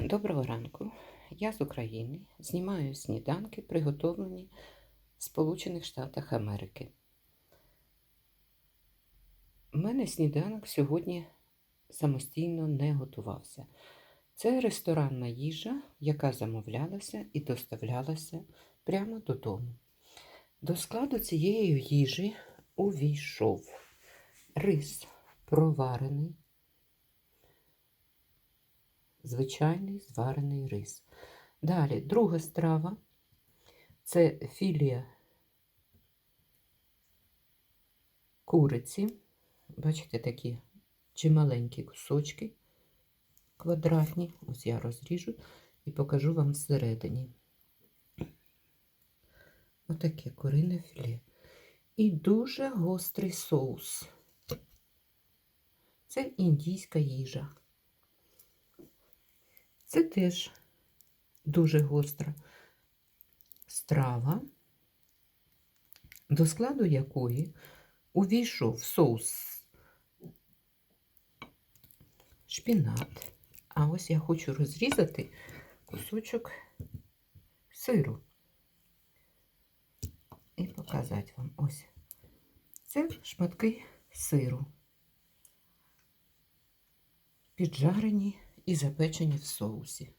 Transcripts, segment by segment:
Доброго ранку. Я з України. Знімаю сніданки, приготовлені в Сполучених Штатах Америки. У мене сніданок сьогодні самостійно не готувався. Це ресторанна їжа, яка замовлялася і доставлялася прямо додому. До складу цієї їжі увійшов рис проварений, звичайний зварений рис. Далі друга страва це філія куриці. Бачите, такі чималенькі кусочки квадратні. Ось я розріжу і покажу вам всередині. Отаке курине філе. І дуже гострий соус. Це індійська їжа. Це теж дуже гостра страва, до складу якої увійшов соус шпінат. А ось я хочу розрізати кусочок сиру і показати вам ось. Це шматки сиру, піджарені і запечені в соусі.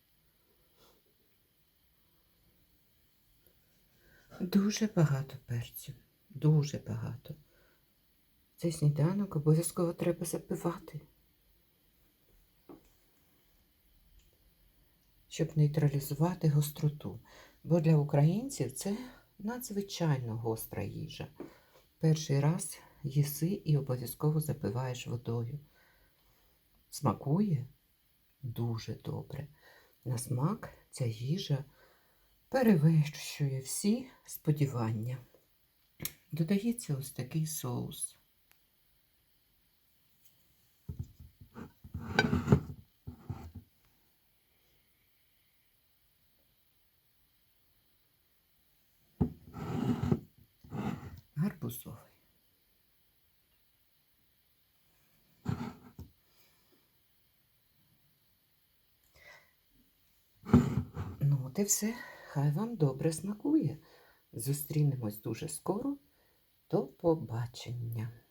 Дуже багато перцю, дуже багато. Цей сніданок обов'язково треба запивати, щоб нейтралізувати гостроту. Бо для українців це надзвичайно гостра їжа. Перший раз їси і обов'язково запиваєш водою. Смакує дуже добре. На смак ця їжа перевищує всі сподівання. Додається ось такий соус. Гарбузовий. От і все. Хай вам добре смакує. Зустрінемось дуже скоро. До побачення.